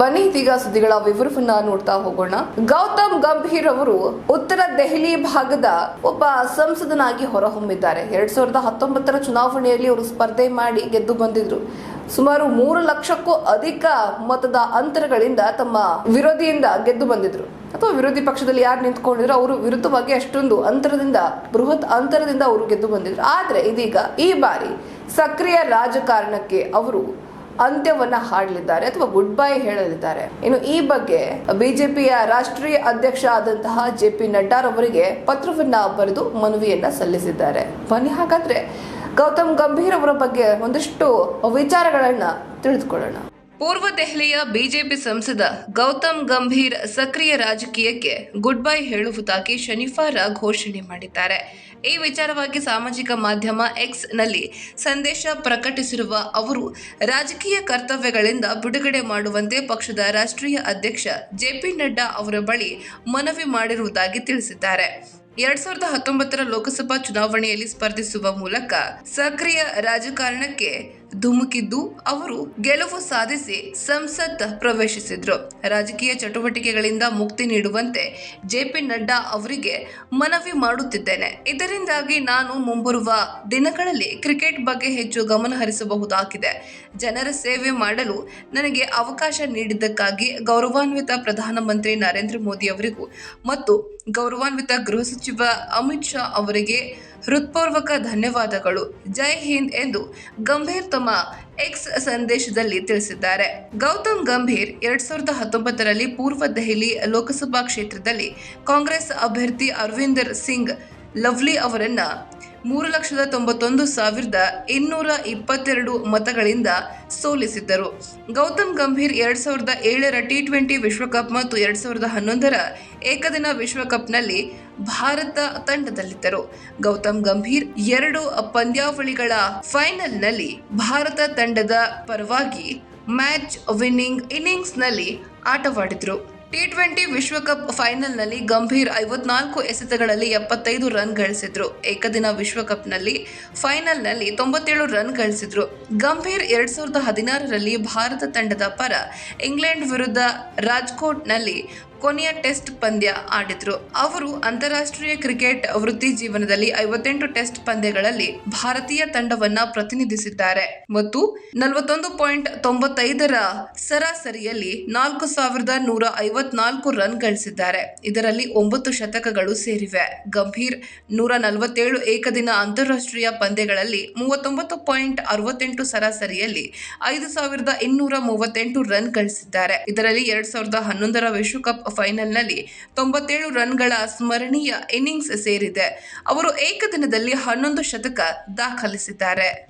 ಬನ್ನಿ ಇದೀಗ ಸುದ್ದಿಗಳ ವಿವರವನ್ನ ನೋಡ್ತಾ ಹೋಗೋಣ. ಗೌತಮ್ ಗಂಭೀರ್ ಅವರು ಉತ್ತರ ದೆಹಲಿ ಭಾಗದ ಒಬ್ಬ ಸಂಸದನಾಗಿ ಹೊರಹೊಮ್ಮಿದ್ದಾರೆ. ಎರಡ್ ಸಾವಿರದ ಹತ್ತೊಂಬತ್ತರ ಚುನಾವಣೆಯಲ್ಲಿ ಅವರು ಸ್ಪರ್ಧೆ ಮಾಡಿ ಗೆದ್ದು ಬಂದಿದ್ರು. ಸುಮಾರು ಮೂರು ಲಕ್ಷಕ್ಕೂ ಅಧಿಕ ಮತದ ಅಂತರಗಳಿಂದ ತಮ್ಮ ವಿರೋಧಿಯಿಂದ ಗೆದ್ದು ಬಂದಿದ್ರು. ಅಥವಾ ವಿರೋಧಿ ಪಕ್ಷದಲ್ಲಿ ಯಾರು ನಿಂತ್ಕೊಂಡಿದ್ರು, ಅವರು ವಿರುದ್ಧವಾಗಿ ಅಷ್ಟೊಂದು ಅಂತರದಿಂದ, ಬೃಹತ್ ಅಂತರದಿಂದ ಅವರು ಗೆದ್ದು ಬಂದಿದ್ರು. ಆದ್ರೆ ಇದೀಗ ಈ ಬಾರಿ ಸಕ್ರಿಯ ರಾಜಕಾರಣಕ್ಕೆ ಅವರು ಅಂತ್ಯವನ್ನ ಹಾಡಲಿದ್ದಾರೆ ಅಥವಾ ಗುಡ್ ಬೈ ಹೇಳಲಿದ್ದಾರೆ. ಇನ್ನು ಈ ಬಗ್ಗೆ ಬಿಜೆಪಿಯ ರಾಷ್ಟ್ರೀಯ ಅಧ್ಯಕ್ಷ ಆದಂತಹ ಜೆ ಪಿ ಅವರಿಗೆ ಪತ್ರವನ್ನ ಬರೆದು ಮನವಿಯನ್ನ ಸಲ್ಲಿಸಿದ್ದಾರೆ. ಬನ್ನಿ ಹಾಗಾದ್ರೆ ಗೌತಮ್ ಗಂಭೀರ್ ಅವರ ಬಗ್ಗೆ ಒಂದಿಷ್ಟು ವಿಚಾರಗಳನ್ನ ತಿಳಿದುಕೊಳ್ಳೋಣ. ಪೂರ್ವ ದೆಹಲಿಯ ಬಿಜೆಪಿ ಸಂಸದ ಗೌತಮ್ ಗಂಭೀರ್ ಸಕ್ರಿಯ ರಾಜಕೀಯಕ್ಕೆ ಗುಡ್ ಬೈ ಹೇಳುವುದಾಗಿ ಶನಿಫಾರ ಘೋಷಣೆ ಮಾಡಿದ್ದಾರೆ. ಈ ವಿಚಾರವಾಗಿ ಸಾಮಾಜಿಕ ಮಾಧ್ಯಮ ಎಕ್ಸ್ನಲ್ಲಿ ಸಂದೇಶ ಪ್ರಕಟಿಸಿರುವ ಅವರು, ರಾಜಕೀಯ ಕರ್ತವ್ಯಗಳಿಂದ ಬಿಡುಗಡೆ ಮಾಡುವಂತೆ ಪಕ್ಷದ ರಾಷ್ಟ್ರೀಯ ಅಧ್ಯಕ್ಷ ಜೆ ಪಿ ನಡ್ಡಾ ಅವರ ಬಳಿ ಮನವಿ ಮಾಡಿರುವುದಾಗಿ ತಿಳಿಸಿದ್ದಾರೆ. ಎರಡ್ ಸಾವಿರದ ಹತ್ತೊಂಬತ್ತರ ಲೋಕಸಭಾ ಚುನಾವಣೆಯಲ್ಲಿ ಸ್ಪರ್ಧಿಸುವ ಮೂಲಕ ಸಕ್ರಿಯ ರಾಜಕಾರಣಕ್ಕೆ ಧುಮುಕಿದ್ದು ಅವರು ಗೆಲುವು ಸಾಧಿಸಿ ಸಂಸತ್ ಪ್ರವೇಶಿಸಿದ್ರು. ರಾಜಕೀಯ ಚಟುವಟಿಕೆಗಳಿಂದ ಮುಕ್ತಿ ನೀಡುವಂತೆ ಜೆಪಿ ನಡ್ಡಾ ಅವರಿಗೆ ಮನವಿ ಮಾಡುತ್ತಿದ್ದೇನೆ. ಇದರಿಂದಾಗಿ ನಾನು ಮುಂಬರುವ ದಿನಗಳಲ್ಲಿ ಕ್ರಿಕೆಟ್ ಬಗ್ಗೆ ಹೆಚ್ಚು ಗಮನ ಹರಿಸಬಹುದಾಗಿದೆ. ಜನರ ಸೇವೆ ಮಾಡಲು ನನಗೆ ಅವಕಾಶ ನೀಡಿದ್ದಕ್ಕಾಗಿ ಗೌರವಾನ್ವಿತ ಪ್ರಧಾನಮಂತ್ರಿ ನರೇಂದ್ರ ಮೋದಿ ಅವರಿಗೂ ಮತ್ತು ಗೌರವಾನ್ವಿತ ಗೃಹ ಸಚಿವ ಅಮಿತ್ ಶಾ ಅವರಿಗೆ ಹೃತ್ಪೂರ್ವಕ ಧನ್ಯವಾದಗಳು. ಜೈ ಹಿಂದ್ ಎಂದು ಗಂಭೀರ್ ತಮ್ಮ ಎಕ್ಸ್ ಸಂದೇಶದಲ್ಲಿ ತಿಳಿಸಿದ್ದಾರೆ. ಗೌತಮ್ ಗಂಭೀರ್ ಎರಡ್ ಸಾವಿರದ ಹತ್ತೊಂಬತ್ತರಲ್ಲಿ ಪೂರ್ವ ದೆಹಲಿ ಲೋಕಸಭಾ ಕ್ಷೇತ್ರದಲ್ಲಿ ಕಾಂಗ್ರೆಸ್ ಅಭ್ಯರ್ಥಿ ಅರವಿಂದರ್ ಸಿಂಗ್ ಲವ್ಲಿ ಅವರನ್ನ ಮೂರು ಲಕ್ಷದ ತೊಂಬತ್ತೊಂದು ಸಾವಿರದ ಇನ್ನೂರ ಇಪ್ಪತ್ತೆರಡು ಮತಗಳಿಂದ ಸೋಲಿಸಿದ್ದರು. ಗೌತಮ್ ಗಂಭೀರ್ ಎರಡ್ ಸಾವಿರದ ಏಳರ ಟಿ ಟ್ವೆಂಟಿ ವಿಶ್ವಕಪ್ ಮತ್ತು ಎರಡ್ ಸಾವಿರದ ಹನ್ನೊಂದರ ಏಕದಿನ ವಿಶ್ವಕಪ್ನಲ್ಲಿ ಭಾರತ ತಂಡದಲ್ಲಿದ್ದರು. ಗೌತಮ್ ಗಂಭೀರ್ ಎರಡು ಪಂದ್ಯಾವಳಿಗಳ ಫೈನಲ್ನಲ್ಲಿ ಭಾರತ ತಂಡದ ಪರವಾಗಿ ಮ್ಯಾಚ್ ವಿನ್ನಿಂಗ್ ಇನ್ನಿಂಗ್ಸ್ನಲ್ಲಿ ಆಟವಾಡಿದ್ರು. ಟಿ ಟ್ವೆಂಟಿ ವಿಶ್ವಕಪ್ ಫೈನಲ್ನಲ್ಲಿ ಗಂಭೀರ್ ಐವತ್ನಾಲ್ಕು ಎಸೆತಗಳಲ್ಲಿ ಎಪ್ಪತ್ತೈದು ರನ್ ಗಳಿಸಿದ್ರು. ಏಕದಿನ ವಿಶ್ವಕಪ್ನಲ್ಲಿ ಫೈನಲ್ನಲ್ಲಿ ತೊಂಬತ್ತೇಳು ರನ್ ಗಳಿಸಿದ್ರು. ಗಂಭೀರ್ ಎರಡ್ ಸಾವಿರದ ಹದಿನಾರರಲ್ಲಿ ಭಾರತ ತಂಡದ ಪರ ಇಂಗ್ಲೆಂಡ್ ವಿರುದ್ಧ ರಾಜ್ಕೋಟ್ನಲ್ಲಿ ಕೊನೆಯ ಟೆಸ್ಟ್ ಪಂದ್ಯ ಆಡಿದ್ರು. ಅವರು ಅಂತಾರಾಷ್ಟ್ರೀಯ ಕ್ರಿಕೆಟ್ ವೃತ್ತಿ ಜೀವನದಲ್ಲಿ ಐವತ್ತೆಂಟು ಟೆಸ್ಟ್ ಪಂದ್ಯಗಳಲ್ಲಿ ಭಾರತೀಯ ತಂಡವನ್ನ ಪ್ರತಿನಿಧಿಸಿದ್ದಾರೆ. ಮತ್ತು ನಲವತ್ತೊಂದು ಪಾಯಿಂಟ್ ತೊಂಬತ್ತೈದರ ಸರಾಸರಿಯಲ್ಲಿ ನಾಲ್ಕು ಸಾವಿರದ ನೂರ ಐವತ್ನಾಲ್ಕು ರನ್ ಗಳಿಸಿದ್ದಾರೆ. ಇದರಲ್ಲಿ ಒಂಬತ್ತು ಶತಕಗಳು ಸೇರಿವೆ. ಗಂಭೀರ್ ನೂರ ನಲವತ್ತೇಳು ಏಕದಿನ ಅಂತಾರಾಷ್ಟ್ರೀಯ ಪಂದ್ಯಗಳಲ್ಲಿ ಮೂವತ್ತೊಂಬತ್ತು ಪಾಯಿಂಟ್ ಅರವತ್ತೆಂಟು ಸರಾಸರಿಯಲ್ಲಿ ಐದು ಸಾವಿರದ ಇನ್ನೂರ ಮೂವತ್ತೆಂಟು ರನ್ ಗಳಿಸಿದ್ದಾರೆ. ಇದರಲ್ಲಿ ಎರಡ್ ಸಾವಿರದ ಹನ್ನೊಂದರ ವಿಶ್ವಕಪ್ ಫೈನಲ್ನಲ್ಲಿ ತೊಂಬತ್ತೇಳು ರನ್ಗಳ ಸ್ಮರಣೀಯ ಇನ್ನಿಂಗ್ಸ್ ಸೇರಿದೆ. ಅವರು ಏಕದಿನದಲ್ಲಿ ಹನ್ನೊಂದು ಶತಕ ದಾಖಲಿಸಿದ್ದಾರೆ.